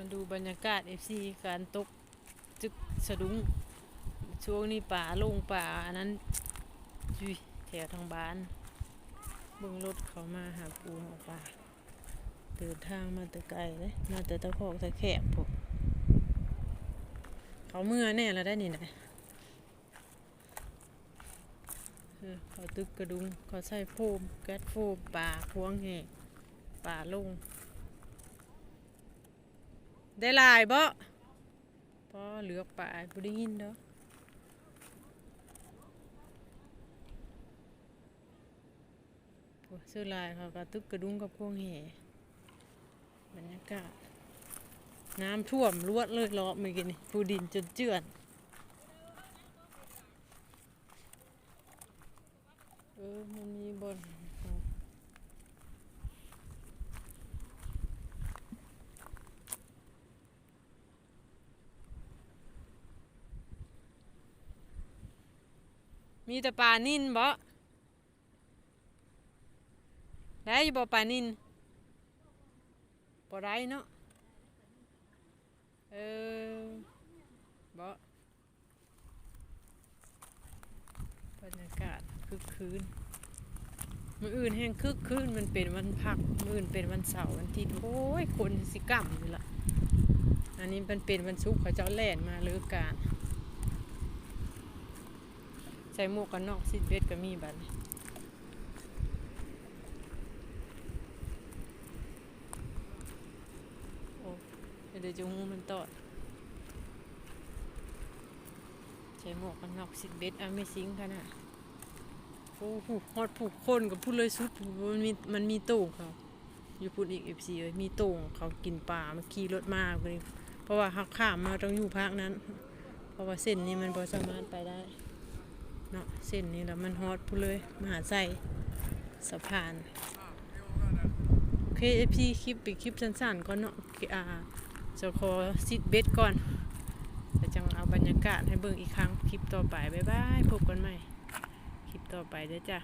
มาดูบรรยากาศ FC การตกจึกสะดุ้งช่วงนี้ป่าลงป่าอันนั้นจุยแถวทางบ้านเบิ่งรถเขามาหาปูหาปลาเดินทางมาแต่ไกลเลยมาแต่ตะคอกตะแคบพวกเขาเมื่อแน่แล้วได้นี่นะเอเขาตึกกระดุงเขาใส่โฟมแก๊สโฟมป่าพวงแหกป่าลง ได้ลายบ่พอเหลือกป่าบ่ได้ยินเด้อโอ้ซื้อลายเขาก็ตึกกระดุ้งกับพวงแห่บรรยากาศน้ำท่วมรวดเลยเลาะเมื่อกี้นี่ผู้ดินจนเจือนเออมันมีบน มีแต่ปลานิ่นบ่ได้อยู่บ่ปลานิ่นบ่ได้เนาะเออบ่บรรยากาศคึกคืนมืออื่นแห้งคึกคืนมันเป็นวันพักมืออื่นเป็นวันเสาร์วันทิตย์โอ้ยคนสิกรรมอยู่ละอันนี้มันเป็นวันศุกร์เขาเจ้าแล่นมาเลิกการ ใส่หมวกกันน็อกซิดเบสก็มีบัดนี้โอ้เดี๋ยวจะงูมันตอดใส่หมวกกันน็อกซิดเบสอะไม่ซิงขนาดโอ้โหฮอดผูกคนกับพูดเลยสุดมันมีมันมีโต่งเขาอยู่พูดอีกเอฟซีเลยมีโต่งเขากินปลามาขี่รถมากเลยเพราะว่าหักข้ามมาต้องอยู่ภาคนั้น เพราะว่าเส้นนี้มันพอสามารถไปได้ เนาะเส้นนี้แล้วมันฮอตพูเลยมหาใจสะพานโอเคพี่คลิปไปคลิปสั้นๆก่อนเนาะอ่าจะขอซิดเบสก่อนจะจังเอาบรรยากาศให้เบิ่งอีกครั้งคลิปต่อไปบ๊ายบายพบกันใหม่คลิปต่อไปเด้อจ้ะ